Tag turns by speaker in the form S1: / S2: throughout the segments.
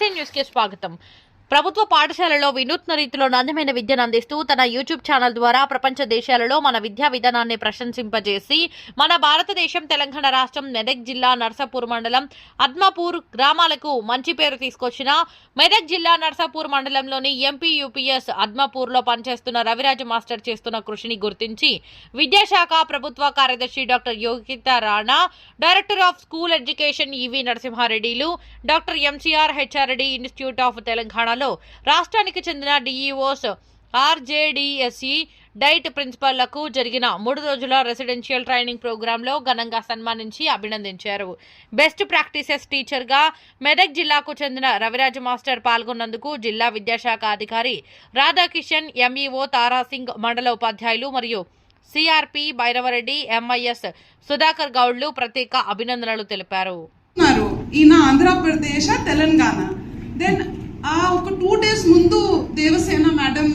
S1: నమస్తే న్యూస్కి స్వాగతం ప్రభుత్వ పాఠశాలలో వినూత్న రీతిలో నాణ్యమైన విద్యను అందిస్తూ తన యూట్యూబ్ ఛానల్ ద్వారా ప్రపంచ దేశాలలో మన విద్యా విధానాన్ని ప్రశంసింపజేసి మన భారతదేశం తెలంగాణ రాష్ట్రం మెదక్ జిల్లా నర్సాపూర్ మండలం అద్మాపూర్ గ్రామాలకు మంచి పేరు తీసుకొచ్చిన మెదక్ జిల్లా నర్సాపూర్ మండలంలోని ఎంపీ యూపీఎస్ అద్మాపూర్లో పనిచేస్తున్న రవిరాజు మాస్టర్ చేస్తున్న కృషిని గుర్తించి విద్యాశాఖ ప్రభుత్వ కార్యదర్శి doctor Yogita Rana director of school education EV నరసింహారెడ్డిలు doctor MCR HRD institute of Telangana తెలంగాణలో రాష్ట్రానికి చెందిన డిఈఓస్ ఆర్జేడిఎస్ఈ డైట్ ప్రిన్సిపాళ్ళకు జరిగిన మూడు రోజుల రెసిడెన్షియల్ ట్రైనింగ్ ప్రోగ్రాంలో ఘనంగా సన్మానించి అభినందించారు. బెస్ట్ ప్రాక్టీసెస్ టీచర్గా మెదక్ జిల్లాకు చెందిన రవిరాజ్ మాస్టర్ పాల్గొన్నందుకు జిల్లా విద్యాశాఖ అధికారి రాధాకిషన్ ఎంఈఓ తారాసింగ్ మండల ఉపాధ్యాయులు మరియు సిఆర్పి భైరవరెడ్డి ఎంఐఎస్ సుధాకర్ గౌడ్లు ప్రత్యేక అభినందనలు తెలిపారు.
S2: ఈయన ఆంధ్రప్రదేశ్ తెలంగాణ. దెన్ ఆ ఒక టూ డేస్ ముందు దేవసేన మేడం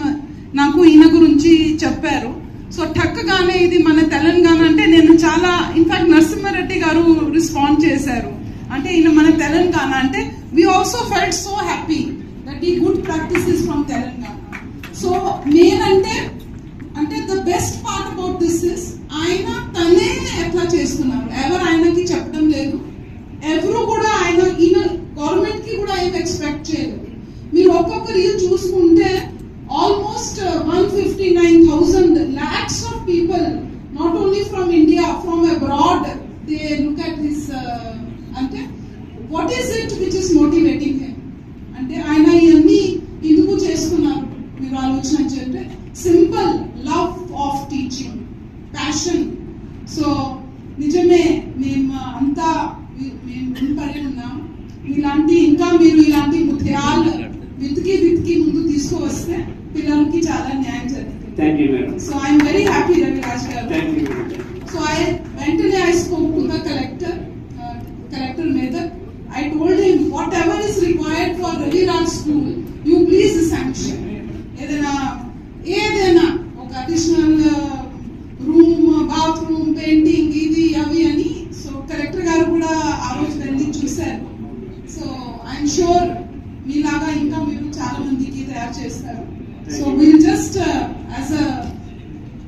S2: నాకు ఈయన గురించి చెప్పారు. సో టక్కగానే ఇది మన తెలంగాణ అంటే నేను చాలా ఇన్ఫాక్ట్ నరసింహారెడ్డి గారు రెస్పాండ్ చేశారు. అంటే ఈయన మన తెలంగాణ అంటే we also felt so happy that ఈ good practices from Telangana. So నేనంటే అంటే the best part about this is ఆయన తనే ఎట్లా చేస్తున్నారు. ఎవరు ఆయనకి చెప్పడం లేదు. ఎవరు కూడా ఆయన ఈయన గవర్నమెంట్కి కూడా ఏం ఎక్స్పెక్ట్ చేయలేదు. మీరు ఒక్కొక్క రీల్ చూసుకుంటే almost one fifty nine thousand lakhs of people not only from India from abroad they look at this అంటే what is it which is motivating him అంటే ఆయన ఇవన్నీ ఎందుకు చేస్తున్నారు? మీరు ఆలోచన ఆలోచించంటే simple love of teaching passion so నిజమే మేము అంతా మేము ఉన్నాం. ఇలాంటి ఇంకా మీరు ఇలాంటి ముత్యాలు వెతికి వెతికి ముందు తీసుకువస్తే పిల్లలకి చాలా న్యాయం జరుగుతుంది
S3: Thank you, madam.
S2: So I'm very happy Raviraj గారు
S3: Thank you, madam.
S2: So I mentally I spoke to the collector, uh, collector Medak. I told him whatever is required for Ravi Raj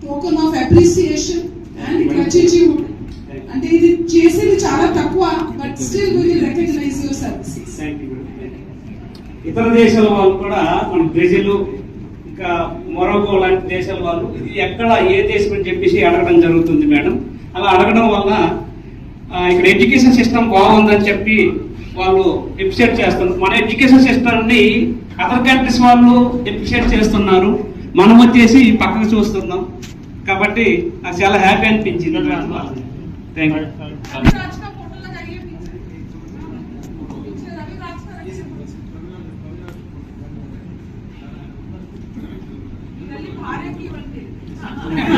S2: token of appreciation and gratitude అంటే ఇది చేసేది చాలా తక్కువ but
S3: still will recognize your services. ఇతర దేశాల వాళ్ళు కూడా మన బ్రెజిల్ ఇంకా మొరకో లాంటి దేశాల వాళ్ళు ఇది ఎక్కడ ఏ దేశం అని చెప్పేసి అడగడం జరుగుతుంది మేడం అలా అడగడం వల్ల ఇక్కడ ఎడ్యుకేషన్ సిస్టమ్ బాగుందని చెప్పి వాళ్ళు ఎప్రిషియేట్ చేస్తున్నారు. మన ఎడ్యుకేషన్ సిస్టమ్ని అదర్ కంట్రీస్ వాళ్ళు ఎప్రిషియేట్ చేస్తున్నారు. మనం వచ్చేసి పక్కకు చూస్తున్నాం. కాబట్టి నాకు చాలా హ్యాపీ అనిపించింది. థ్యాంక్ యూ నా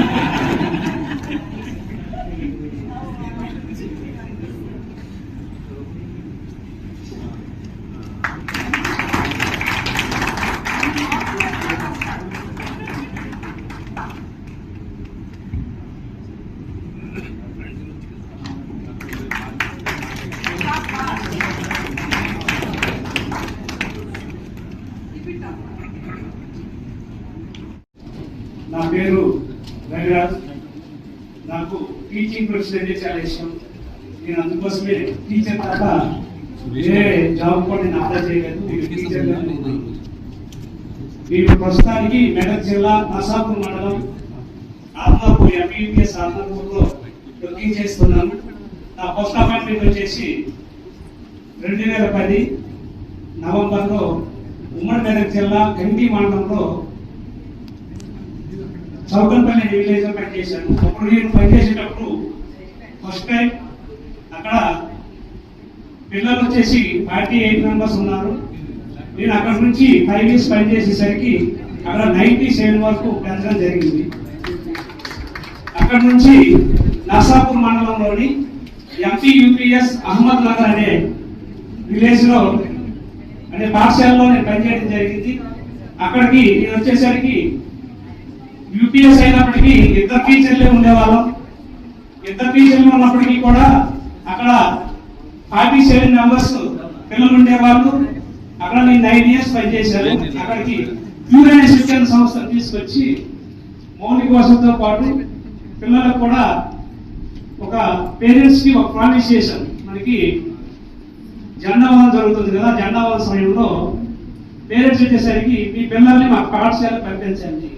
S3: టీచింగ్ ప్రొఫెషన్ అంటే చాలా ఇష్టం నేను అందుకోసమే టీచర్ తప్ప వేరే జాబ్ కూడా నేను అప్లై చేయలేదు. నేను ప్రస్తుతానికి మెదక్ జిల్లా నసాపూర్ మండలం ఆత్మాపూర్ ఎంపీపీఎస్ ఆత్మాపూర్లో వర్కింగ్ చేస్తున్నాను. నా ఫస్ట్ అపాయింట్మెంట్ వచ్చేసి రెండు వేల పది నవంబర్లో ఉమ్మడి మెదక్ జిల్లా గండి మండలంలో చౌకన్పల్లి విలేజ్లో పనిచేశాను అప్పుడు నేను పనిచేసేటప్పుడు ఫస్ట్ టైం అక్కడ పిల్లలు వచ్చేసి ఫార్టీ ఎయిట్ మెంబర్స్ ఉన్నారు. నేను అక్కడ నుంచి ఫైవ్ ఇయర్స్ పనిచేసేసరికి అక్కడ నైన్టీ సెవెన్ వరకు పెంచడం జరిగింది. అక్కడ నుంచి నర్సాపూర్ మండలంలోని ఎంపీ యూపీఎస్ అహ్మద్ నగర్ అనే విలేజ్లో అనే పాఠశాలలో నేను పనిచేయడం జరిగింది. అక్కడికి నేను వచ్చేసరికి యూపీఎస్ అయినప్పటికీ ఇద్దరు టీచర్లే ఉండేవాళ్ళం. ఇద్దరు టీచర్లు ఉన్నప్పటికీ కూడా అక్కడ ఫార్టీ సెవెన్ మెంబర్స్ పిల్లలు ఉండేవాళ్ళు. అక్కడ నేను నైన్ ఇయర్స్ పనిచేశాను. అక్కడికి ప్యూర్ అనే శిక్షణ సంస్థ తీసుకొచ్చి మౌలిక వసతితో పాటు పిల్లలకు కూడా ఒక పేరెంట్స్కి ఒక ప్రామిస్ చేశాను మనకి జెండావనం జరుగుతుంది కదా జెండావనం సమయంలో పేరెంట్స్ వచ్చేసరికి మీ పిల్లల్ని మా పాఠశాల పంపించండి.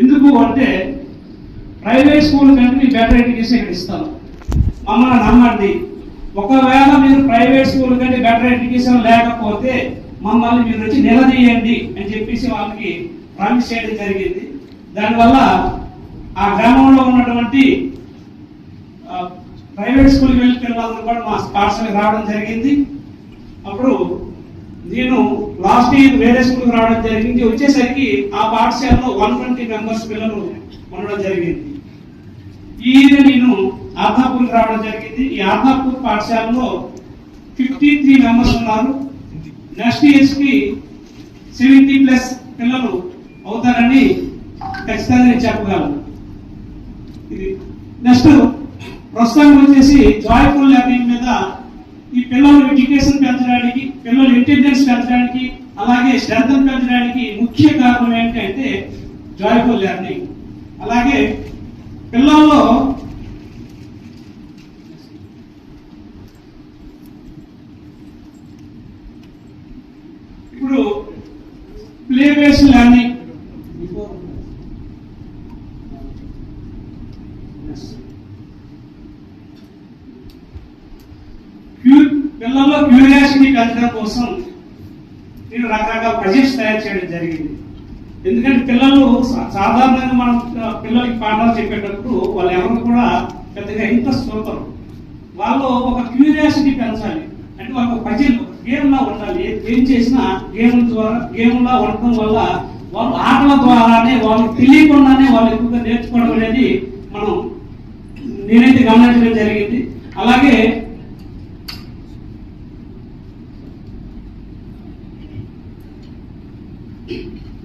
S3: ఎందుకు అంటే ప్రైవేట్ స్కూల్ కంటే మీ బెటర్ ఎడ్యుకేషన్ ఇక్కడ ఇస్తాం మమ్మల్ని నమ్మండి. ఒకవేళ మీరు ప్రైవేట్ స్కూల్ కంటే బెటర్ ఎడ్యుకేషన్ లేకపోతే మమ్మల్ని మీరు వచ్చి నిలదీయండి అని చెప్పేసి వాళ్ళకి ప్రామిస్ చేయడం జరిగింది. దానివల్ల ఆ గ్రామంలో ఉన్నటువంటి ప్రైవేట్ స్కూల్కి వెళ్ళిన పిల్లలందరూ కూడా మా పాఠశాలకు రావడం జరిగింది. అప్పుడు నేను లాస్ట్ ఇయర్ వేరే స్కూల్కి రావడం జరిగింది. వచ్చేసరికి ఆ పాఠశాలలో వన్ ట్వంటీ మెంబర్స్ పిల్లలు ఉండడం జరిగింది. ఈ ఇయర్ నేను ఆత్మాపూర్కి రావడం జరిగింది. ఈ ఆత్మాపూర్ పాఠశాలలో ఫిఫ్టీ త్రీ మెంబర్స్ ఉన్నారు. నెక్స్ట్ ఇయర్స్కి సెవెంటీ ప్లస్ పిల్లలు అవుతారని ఖచ్చితంగా నేను చెప్పగలను. ఇది నెక్స్ట్ ప్రస్తుతానికి వచ్చేసి జాయ్ఫుల్ లెర్నింగ్ మీద పిల్లల ఎడ్యుకేషన్ పెంచడానికి పిల్లల ఇంటెలిజెన్స్ పెంచడానికి అలాగే శ్రద్ధను పెంచడానికి ముఖ్య కారణం ఏంటంటే జాయ్ఫుల్ లెర్నింగ్. అలాగే పిల్లల్లో ఇప్పుడు ప్లే బేస్ లెర్నింగ్. క్యూ- పిల్లల్లో క్యూరియాసిటీ పెంచడం కోసం నేను రకరకాల ప్రజెక్ట్స్ తయారు చేయడం జరిగింది. ఎందుకంటే పిల్లలు సాధారణంగా మనం పిల్లలకి పాఠాలు చెప్పేటప్పుడు వాళ్ళు ఎవరు కూడా పెద్దగా ఇంట్రెస్ట్ చూపరు. వాళ్ళు ఒక క్యూరియాసిటీ పెంచాలి. అంటే వాళ్ళకి ప్రజలు గేమ్లా ఉండాలి. ఏం చేసినా గేమ్ ద్వారా గేమ్లా ఉండటం వల్ల వాళ్ళు ఆటల ద్వారానే వాళ్ళకి తెలియకుండానే వాళ్ళు ఎక్కువగా నేర్చుకోవడం అనేది మనం నేనైతే గమనించడం జరిగింది. అలాగే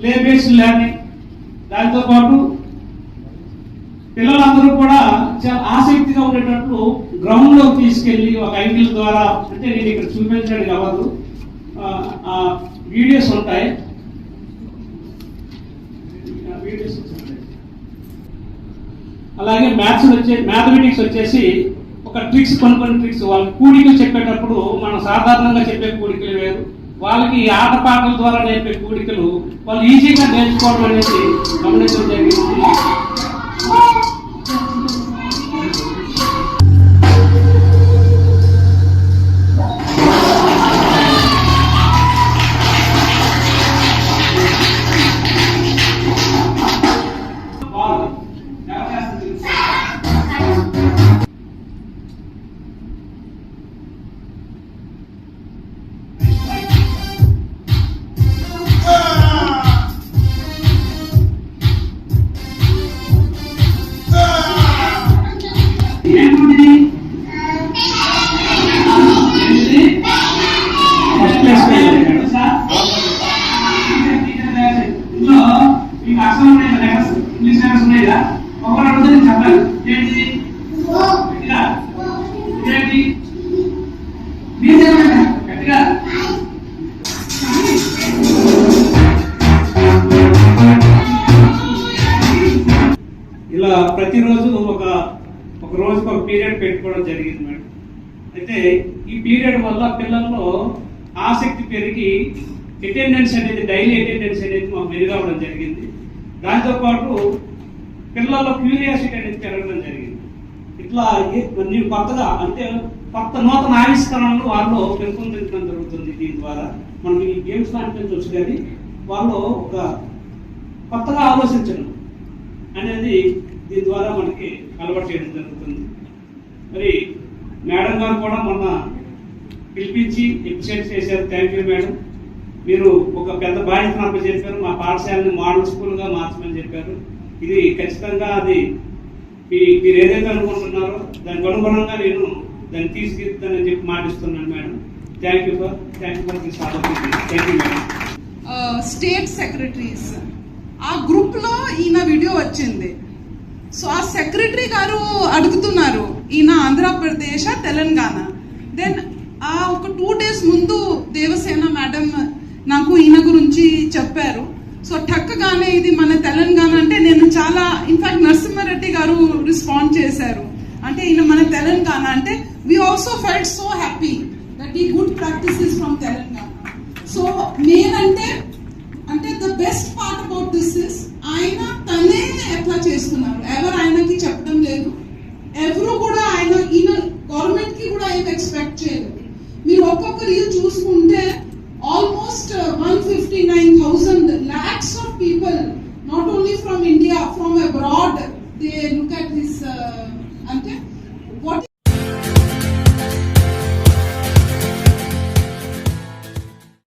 S3: ప్లే బేస్డ్ లెర్నింగ్ దాంతోపాటు పిల్లలందరూ కూడా చాలా ఆసక్తిగా ఉండేటట్లు గ్రౌండ్ తీసుకెళ్ళి తీసుకెళ్ళి ఒక యాంగిల్ ద్వారా అంటే నేను ఇక్కడ చూపించడానికి అవ్వదు. ఆ, వీడియోస్ ఉంటాయి. ఆ వీడియోస్ అలాగే మ్యాథ్స్ వచ్చే మ్యాథమెటిక్స్ వచ్చేసి ఒక ట్రిక్స్ కొన్ని కొన్ని ట్రిక్స్ వాళ్ళు కూడికలు చెప్పేటప్పుడు మనం సాధారణంగా చెప్పే కూడికలు వేరు. వాళ్ళకి ఆటపాటల ద్వారా నేర్పే కూడికలు వాళ్ళు ఈజీగా నేర్చుకోవడం అనేది గమనించడం జరిగింది. and అయితే ఈ పీరియడ్ వల్ల పిల్లల్లో ఆసక్తి పెరిగి అటెండెన్స్ అనేది డైలీ అటెండెన్స్ అనేది మాకు మెరుగవడం జరిగింది. దాంతోపాటు పిల్లల్లో క్యూరియాసిటీ అనేది పెరగడం జరిగింది. ఇట్లా నేను కొత్తగా అంటే కొత్త నూతన ఆవిష్కరణలు వాళ్ళు పెంపొందించడం జరుగుతుంది దీని ద్వారా. మనకి ఈ గేమ్స్ అనిపించవచ్చు కానీ వాళ్ళు ఒక కొత్తగా ఆలోచించడం అనేది దీని ద్వారా మనకి అలవాటు చేయడం జరుగుతుంది. మరి మేడం గారు కూడా మొన్న పిలిపించి ఎప్రిషియేట్ చేశారు. Thank you madam. మీరు ఒక పెద్ద బాధ్యత నాకు చెప్పారు మా పాఠశాలని మోడల్ స్కూల్గా మార్చమని చెప్పారు. ఇది ఖచ్చితంగా అది మీ మీరు ఏదైతే అనుకుంటున్నారో దానికి అనుగుణంగా నేను దాన్ని తీసుకెళ్తానని చెప్పి మాటిస్తున్నాను madam. Thank you for thank you for this opportunity thank you madam.
S2: Uh, state secretaries ఆ గ్రూప్లో ఈయన వీడియో వచ్చింది. సో ఆ సెక్రటరీ గారు అడుగుతున్నారు ఈయన ఆంధ్రప్రదేశ్ తెలంగాణ. దెన్ ఆ ఒక టూ డేస్ ముందు దేవసేన మేడం నాకు ఈయన గురించి చెప్పారు. సో ఠక్కగానే ఇది మన తెలంగాణ favorito